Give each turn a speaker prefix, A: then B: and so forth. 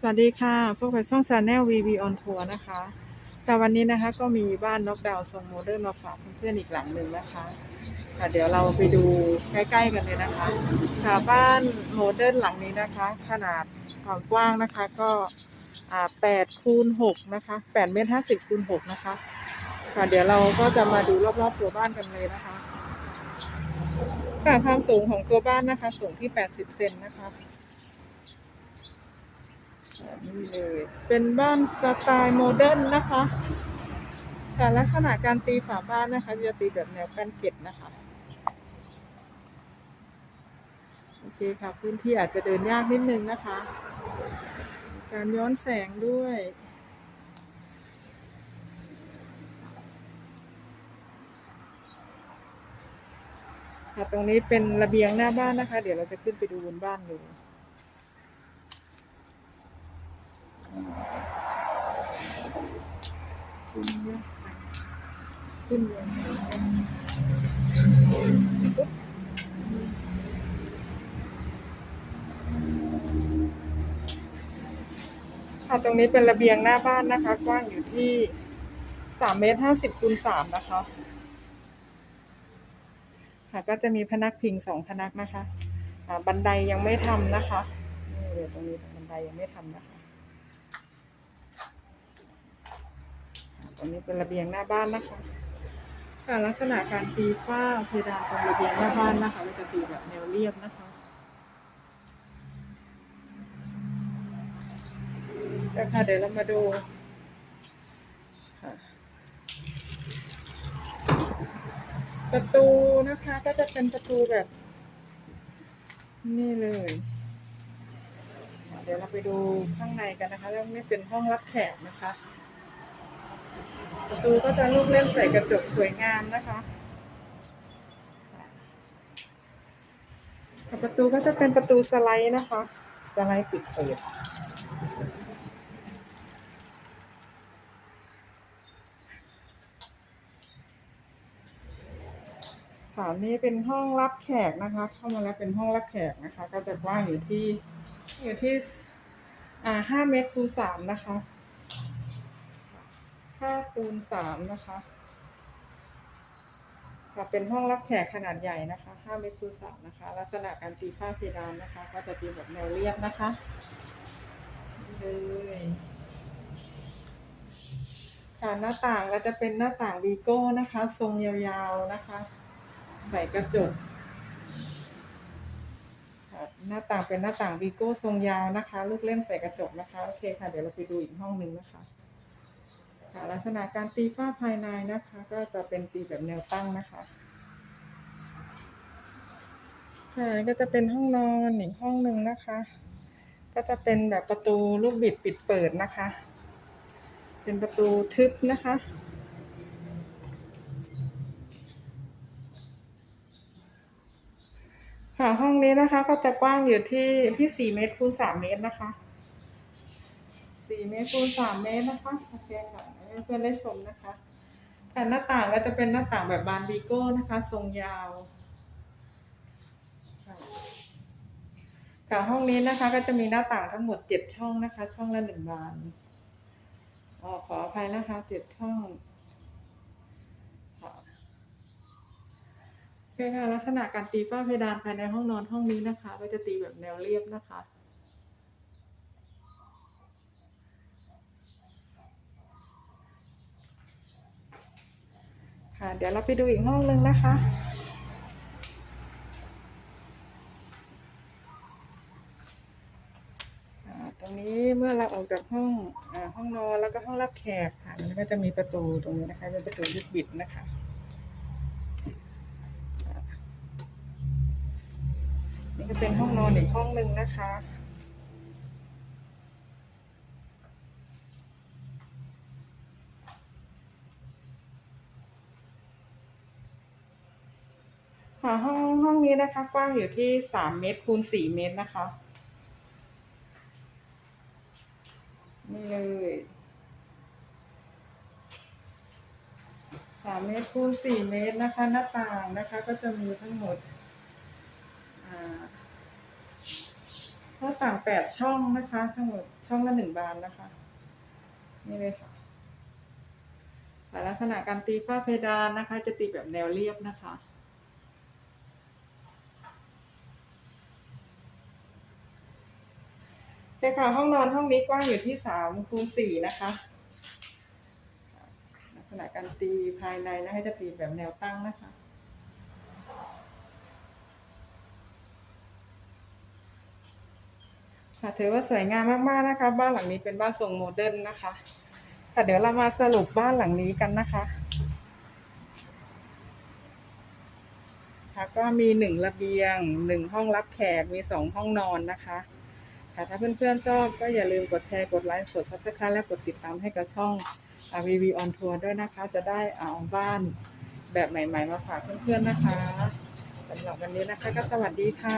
A: สวัสดีค่ะ พบกับช่อง Channel VV on Tour นะคะ แต่วันนี้นะคะก็มีบ้านน็อกดาวน์ทรงโมเดิร์นมาฝากเพื่อนๆอีกหลังหนึ่งนะคะค่ะเดี๋ยวเราไปดูใกล้ๆกันเลยนะคะ ค่ะบ้านโมเดิร์นหลังนี้นะคะ ขนาดความกว้างนะคะก็8คูณ6นะคะ8เมตร50คูณ6นะคะ ค่ะเดี๋ยวเราก็จะมาดูรอบๆตัวบ้านกันเลยนะคะ ค่ะความสูงของตัวบ้านนะคะ สูงที่80เซนนะคะ นี่เลย เป็นบ้านสไตล์โมเดิร์นนะคะแต่ลักษณะการตีฝาบ้านนะคะจะตีแบบแนวแกันเก็ตนะคะโอเคค่ะพื้นที่อาจจะเดินยากนิดนึงนะคะ การย้อนแสงด้วยค่ะตรงนี้เป็นระเบียงหน้าบ้านนะคะ เดี๋ยวเราจะขึ้นไปดูบนบ้านดู ขึ้นเยอะขึ้นเยค่ะตรงนี้เป็นระเบียงหน้าบ้านนะคะ กว้างอยู่ที่สามเมตรห้าสิบคูณสามนะคะ ค่ะก็จะมีพนักพิงสองพนักนะคะอ่าบันไดยังไม่ทำนะคะนี่เดี๋ยวตรงนี้ตรงบันไดยังไม่ทำนะคะ ตรงนี้เป็นระเบียงหน้าบ้านนะคะค่ะลักษณะการตีฝ้าเพดานตรงระเบียงหน้าบ้านนะคะเราจะตีแบบแนวเรียบนะคะแต่ค่ะเดี๋ยวเรามาดูประตูนะคะก็จะเป็นประตูแบบ นี่เลย เดี๋ยวเราไปดูข้างในกันนะคะแล้วนี่เป็นห้องรับแขกนะคะ ประตูก็จะลูกเล่นใส่กระจกสวยงามนะคะประตูก็จะเป็นประตูสไลด์นะคะ สไลด์ปิดเปิดค่ะนี่เป็นห้องรับแขกนะคะ เข้ามาแล้วเป็นห้องรับแขกนะคะ ก็จะกว้างอยู่ที่อยู่ที่อ่าห้าเมตรคูณสามนะคะ ห้าคูณสามนะคะค่ะเป็นห้องรับแขกขนาดใหญ่นะคะห้าเมตรคูณสามนะคะ ลักษณะการตีฝ้าเพดานนะคะ ก็จะตีแบบแนวเรียบนะคะนี่เลยค่ะหน้าต่างก็จะเป็นหน้าต่างวีโก้นะคะ ทรงยาวๆนะคะ ใส่กระจกหน้าต่างเป็นหน้าต่างวีโก้ทรงยาวนะคะ ลูกเล่นใส่กระจกนะคะ โอเคค่ะ เดี๋ยวเราไปดูอีกห้องหนึ่งนะคะ ค่ะลักษณะการตีฝ้าภายในนะคะ ก็จะเป็นตีแบบแนวตั้งนะคะค่ะก็จะเป็นห้องนอนอีกห้องหนึ่งนะคะ ก็จะเป็นแบบประตูลูกบิดปิดเปิดนะคะ เป็นประตูทึบนะคะค่ะห้องนี้นะคะก็จะกว้างอยู่ที่ที่สี่เมตรคูณสามเมตรนะคะ สี่เมตรคูณสามเมตรนะคะโอเคค่ะให้เพื่อนได้ชมนะคะค่หน้าต่างก็จะเป็นหน้าต่างแบบบานบีโก้นะคะ ทรงยาวค่ะห้องนี้นะคะ ก็จะมีหน้าต่างทั้งหมดเจ็ดช่องนะคะ ช่องละหนึ่งบานอ๋อขออภัยนะคะเจ็ดช่องโอเคค่ะลักษณะการตีฝ้าเพดานภายในห้องนอนห้องนี้นะคะ ก็จะตีแบบแนวเรียบนะคะ ค่ะ เดี๋ยวเราไปดูอีกห้องนึงนะคะ ตรงนี้เมื่อเราออกจากห้องอห้องนอนแล้วก็ห้องรับแขกค่ะ มันก็จะมีประตูตรงนี้นะคะ เป็นประตูยึดบิดนะคะนี่ก็เป็นห้องนอนอีกห้องหนึ่งนะคะ ค่ะห้องห้องนี้นะคะ กว้างอยู่ที่สามเมตรคูณสี่เมตรนะคะ นี่เลยสามเมตรคูณสี่เมตรนะคะ หน้าต่างนะคะ ก็จะมีทั้งหมดหน้าต่างแปดช่องนะคะ ทั้งหมดช่องละหนึ่งบานนะคะ นี่เลยค่ะแต่ลักษณะการตีฝ้าเพดานนะคะ จะตีแบบแนวเรียบนะคะ โอเคค่ะห้องนอนห้องนี้กว้างอยู่ที่สามคูณสี่นะคะลักษณะการตีภายในนะคะจะตีแบบแนวตั้งนะคะค่ะถือว่าสวยงามมากๆนะคะ บ้านหลังนี้เป็นบ้านทรงโมเดิร์นนะคะค่ะเดี๋ยวเรามาสรุปบ้านหลังนี้กันนะคะค่ะก็มีหนึ่งระเบียงหนึ่งห้องรับแขกมีสองห้องนอนนะคะ ค่ะถ้าเพื่อนๆชอบก็อย่าลืมกดแชร์กดไลค์กดซับสไครต์และกดติดตามให้กับช่องวีวีออนทัวร์ด้วยนะคะ จะได้เอาบ้านแบบใหม่ ๆ มาฝากเพื่อนๆนะคะสำหรับวันนี้นะคะก็สวัสดีค่ะ